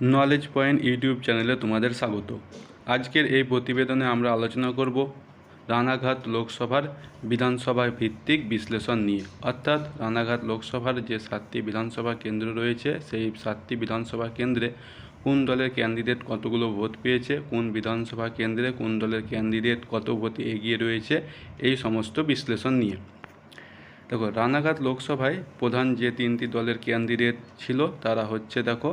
Knowledge point YouTube চ্যানেলে তোমাদের স্বাগত। আজকের এই প্রতিবেদনে আমরা আলোচনা করব রানাঘাট লোকসভার বিধানসভা ভিত্তিক বিশ্লেষণ নিয়ে। অর্থাৎ রানাঘাট লোকসভার যে সাতটি বিধানসভা কেন্দ্র রয়েছে, সেই সাতটি বিধানসভা কেন্দ্রে কোন দলের ক্যান্ডিডেট কতগুলো ভোট পেয়েছে, কোন বিধানসভা কেন্দ্রে কোন দলের ক্যান্ডিডেট কত ভোটে এগিয়ে রয়েছে, এই সমস্ত বিশ্লেষণ নিয়ে। দেখো, রানাঘাট লোকসভায় প্রধান যে তিনটি দলের ক্যান্ডিডেট ছিল, তারা হচ্ছে দেখো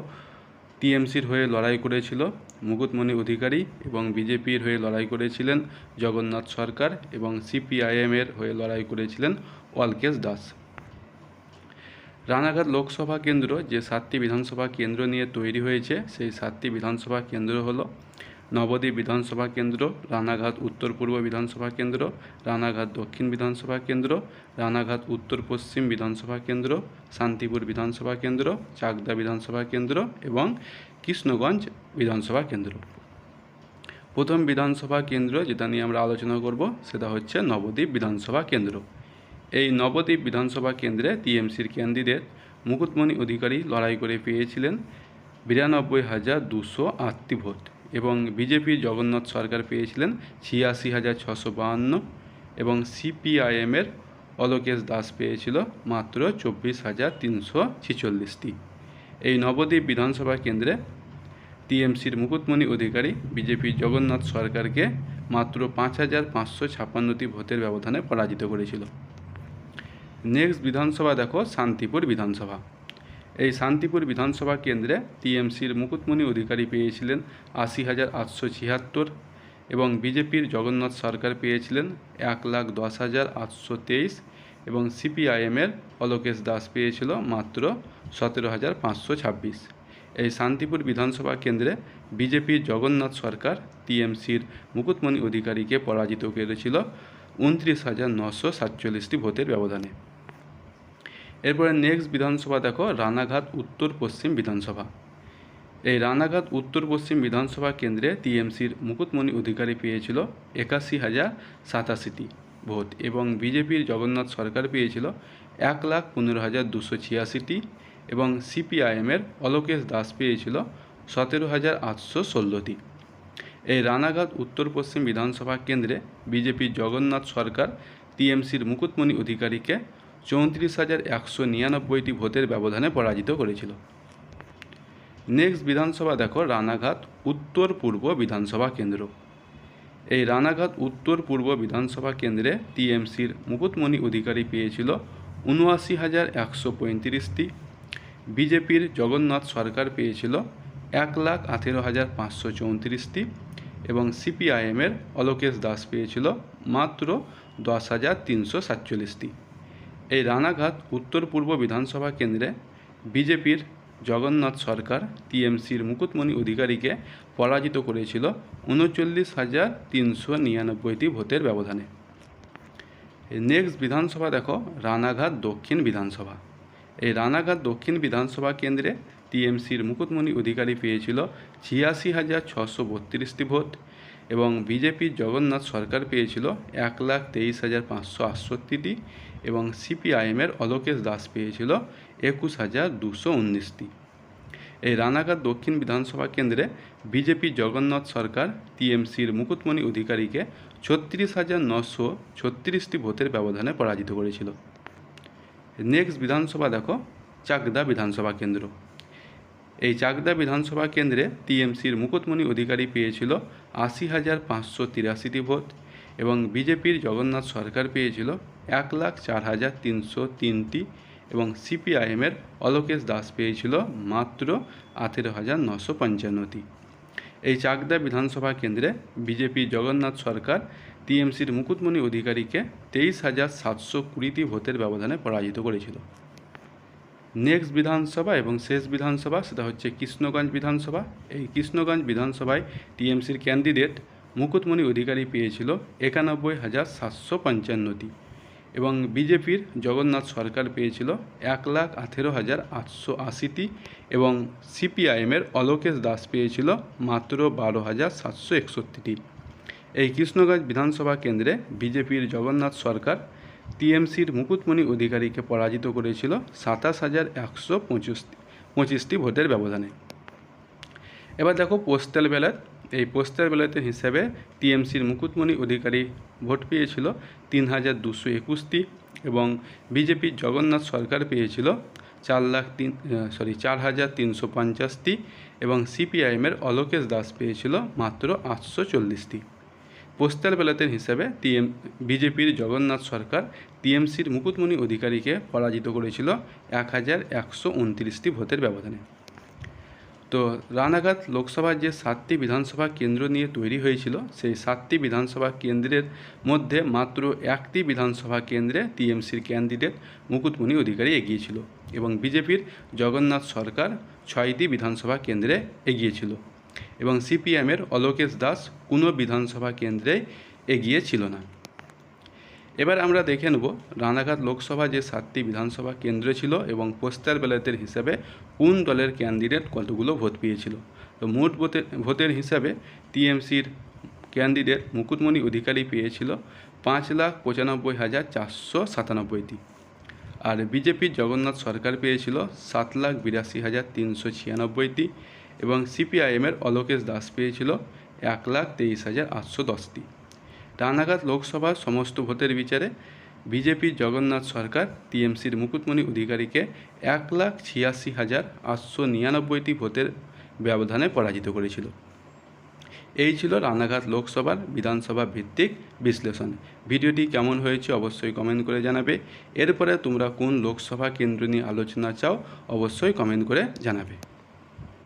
টিএমসির হয়ে লড়াই করেছিল মুকুটমণি অধিকারী এবং বিজেপির হয়ে লড়াই করেছিলেন জগন্নাথ সরকার এবং সিপিআইএমের হয়ে লড়াই করেছিলেন অলকেশ দাস। রানাঘাট লোকসভা কেন্দ্র যে সাতটি বিধানসভা কেন্দ্র নিয়ে তৈরি হয়েছে, সেই সাতটি বিধানসভা কেন্দ্র হলো নবদ্বীপ বিধানসভা কেন্দ্র, রানাঘাট উত্তর পূর্ব বিধানসভা কেন্দ্র, রানাঘাট দক্ষিণ বিধানসভা কেন্দ্র, রানাঘাট উত্তর পশ্চিম বিধানসভা কেন্দ্র, শান্তিপুর বিধানসভা কেন্দ্র, চাকদা বিধানসভা কেন্দ্র এবং কৃষ্ণগঞ্জ বিধানসভা কেন্দ্র। প্রথম বিধানসভা কেন্দ্র যেটা নিয়ে আমরা আলোচনা করব সেটা হচ্ছে নবদ্বীপ বিধানসভা কেন্দ্র। এই নবদ্বীপ বিধানসভা কেন্দ্রে টিএমসির ক্যান্ডিডেট মুকুটমণি অধিকারী লড়াই করে পেয়েছিলেন বিরানব্বই হাজার দুশো আটটি ভোট। এবং বিজেপির জগন্নাথ সরকার পেয়েছিলেন ছিয়াশি হাজার ছশো বাহান্ন এবং সিপিআইএমের অলোকেশ দাস পেয়েছিল মাত্র চব্বিশ হাজার তিনশো ছিচল্লিশটি। এই নবদ্বীপ বিধানসভা কেন্দ্রে টিএমসির মুকুটমণি অধিকারী বিজেপির জগন্নাথ সরকারকে মাত্র পাঁচ হাজার পাঁচশো ছাপ্পান্নটি ভোটের ব্যবধানে পরাজিত করেছিল। নেক্সট বিধানসভা দেখো, শান্তিপুর বিধানসভা। এই শান্তিপুর বিধানসভা কেন্দ্রে টিএমসির মুকুটমণি অধিকারী পেয়েছিলেন আশি হাজার আটশো ছিয়াত্তর এবং বিজেপির জগন্নাথ সরকার পেয়েছিলেন এক লাখ দশ হাজার আটশো তেইশ এবং সিপিআইএমের অলোকেশ দাস পেয়েছিল মাত্র সতেরো হাজার পাঁচশো ছাব্বিশ। এই শান্তিপুর বিধানসভা কেন্দ্রে বিজেপির জগন্নাথ সরকার টিএমসির মুকুটমণি অধিকারীকে পরাজিত করেছিল উনত্রিশ হাজার নশো সাতচল্লিশটি ভোটের ব্যবধানে। এরপরে নেক্সট বিধানসভা দেখো, রানাঘাট উত্তর পশ্চিম বিধানসভা। এই রানাঘাট উত্তর পশ্চিম বিধানসভা কেন্দ্রে টিএমসির মুকুটমণি অধিকারী পেয়েছিল একাশি হাজার সাতাশিটি ভোট এবং বিজেপির জগন্নাথ সরকার পেয়েছিল এক লাখ পনেরো হাজার দুশো ছিয়াশিটি এবং সিপিআইএমের অলোকেশ দাস পেয়েছিল সতেরো হাজার আটশো ষোলোটি। এই রানাঘাট উত্তর পশ্চিম বিধানসভা কেন্দ্রে বিজেপির জগন্নাথ সরকার টিএমসির মুকুটমণি অধিকারীকে চৌত্রিশ হাজার একশো নিরানব্বইটি ভোটের ব্যবধানে পরাজিত করেছিল। নেক্সট বিধানসভা দেখো, রানাঘাট উত্তর পূর্ব বিধানসভা কেন্দ্র। এই রানাঘাট উত্তর পূর্ব বিধানসভা কেন্দ্রে টিএমসির মুকুটমণি অধিকারী পেয়েছিল উনআশি হাজার একশো পঁয়ত্রিশটি। বিজেপির জগন্নাথ সরকার পেয়েছিল এক লাখ আঠেরো হাজার পাঁচশো চৌত্রিশটি। এবং সিপিআইএমের অলোকেশ দাস পেয়েছিল মাত্র দশ হাজার তিনশো সাতচল্লিশটি। এই রানাঘাট উত্তর পূর্ব বিধানসভা কেন্দ্রে বিজেপির জগন্নাথ সরকার, টিএমসির মুকুটমণি অধিকারীকে পরাজিত করেছিল উনচল্লিশ হাজার তিনশো নিরানব্বইটি ভোটের ব্যবধানে। নেক্সট বিধানসভা দেখো, রানাঘাট দক্ষিণ বিধানসভা। এই রানাঘাট দক্ষিণ বিধানসভা কেন্দ্রে টিএমসির মুকুটমণি অধিকারী পেয়েছিল ছিয়াশি হাজার ছশো বত্রিশটি ভোট এবং বিজেপির জগন্নাথ সরকার পেয়েছিল এক লাখ তেইশ হাজার পাঁচশো আটষট্টিটি এবং সিপিআইএমের অলোকেশ দাস পেয়েছিল একুশ হাজার দুশো উনিশটি। এই রানাঘাট দক্ষিণ বিধানসভা কেন্দ্রে বিজেপি জগন্নাথ সরকার, টিএমসির মুকুটমণি অধিকারীকে ছত্রিশ হাজার নশো ছত্রিশটি ভোটের ব্যবধানে পরাজিত করেছিল। নেক্সট বিধানসভা দেখো, চাকদা বিধানসভা কেন্দ্র। এই চাকদা বিধানসভা কেন্দ্রে টিএমসির মুকুটমণি অধিকারী পেয়েছিল আশি হাজার পাঁচশো তিরাশিটি ভোট এবং বিজেপির জগন্নাথ সরকার পেয়েছিল এক লাখ চার হাজার তিনশো তিনটি এবং সিপিআইএমের অলোকেশ দাস পেয়েছিল মাত্র আঠেরো হাজার নশো পঞ্চান্নটি। এই চাকদা বিধানসভা কেন্দ্রে বিজেপি জগন্নাথ সরকার, টিএমসির মুকুটমণি অধিকারীকে তেইশ হাজার সাতশো কুড়িটি ভোটের ব্যবধানে পরাজিত করেছিল। নেক্সট বিধানসভা এবং শেষ বিধানসভা, সেটা হচ্ছে কৃষ্ণগঞ্জ বিধানসভা। এই কৃষ্ণগঞ্জ বিধানসভায় টিএমসির ক্যান্ডিডেট মুকুটমণি অধিকারী পেয়েছিল একানব্বই হাজার সাতশো পঞ্চান্নটি। এবং বিজেপির জগন্নাথ সরকার পেয়েছিল এক লাখ আঠেরো হাজার আটশো আশিটি এবং সিপিআইএমের অলোকেশ দাস পেয়েছিল মাত্র বারো হাজার সাতশো একষট্টিটি। এই কৃষ্ণগঞ্জ বিধানসভা কেন্দ্রে বিজেপির জগন্নাথ সরকার টিএমসির মুকুটমণি অধিকারীকে পরাজিত করেছিল সাতাশ হাজার একশো পঁচিশ, পঁচিশটি ভোটের ব্যবধানে। এবার দেখো পোস্টাল ব্যালট। এই পোস্টাল ব্যালটের হিসাবে টিএমসির মুকুটমণি অধিকারী ভোট পেয়েছিল তিন হাজার দুশো একুশটি এবং বিজেপির জগন্নাথ সরকার পেয়েছিল চার লাখ তিন সরি চার হাজার তিনশো পঞ্চাশটি এবং সিপিআইএমের অলোকেশ দাস পেয়েছিল মাত্র আটশো চল্লিশটি। পোস্টাল ব্যালটের হিসাবে টিএম, বিজেপির জগন্নাথ সরকার টিএমসির মুকুটমণি অধিকারীকে পরাজিত করেছিল এক হাজার একশো উনত্রিশটি ভোটের ব্যবধানে। তো রানাঘাট লোকসভার যে সাতটি বিধানসভা কেন্দ্র নিয়ে তৈরি হয়েছিল, সেই সাতটি বিধানসভা কেন্দ্রের মধ্যে মাত্র একটি বিধানসভা কেন্দ্রে টিএমসির ক্যান্ডিডেট মুকুটমণি অধিকারী এগিয়েছিল এবং বিজেপির জগন্নাথ সরকার ছয়টি বিধানসভা কেন্দ্রে এগিয়েছিল এবং সিপিএমের অলোকেশ দাস কোনো বিধানসভা কেন্দ্রে এগিয়ে ছিল না। এবার আমরা দেখে নেব রানাঘাট লোকসভা যে সাতটি বিধানসভা কেন্দ্র ছিল এবং পোস্টাল ব্যালটের হিসাবে কোন দলের ক্যান্ডিডেট কতগুলো ভোট পেয়েছিল। তো মোট ভোটের ভোটের হিসাবে টিএমসির ক্যান্ডিডেট মুকুটমণি অধিকারী পেয়েছিল পাঁচ লাখ পঁচানব্বই হাজার চারশো সাতানব্বইটি। আর বিজেপির জগন্নাথ সরকার পেয়েছিল সাত লাখ বিরাশি হাজার তিনশো ছিয়ানব্বইটি এবং সিপিআইএমের অলোকেশ দাস পেয়েছিল এক লাখ তেইশ হাজার আটশো দশটি। রানাঘাট লোকসভার সমস্ত ভোটের বিচারে বিজেপির জগন্নাথ সরকার, টিএমসির মুকুটমণি অধিকারীকে এক লাখ ছিয়াশি হাজার আটশো নিরানব্বইটি ভোটের ব্যবধানে পরাজিত করেছিল। এই ছিল রানাঘাট লোকসভার বিধানসভা ভিত্তিক বিশ্লেষণ। ভিডিওটি কেমন হয়েছে অবশ্যই কমেন্ট করে জানাবে। এরপরে তোমরা কোন লোকসভা কেন্দ্র নিয়ে আলোচনা চাও অবশ্যই কমেন্ট করে জানাবে।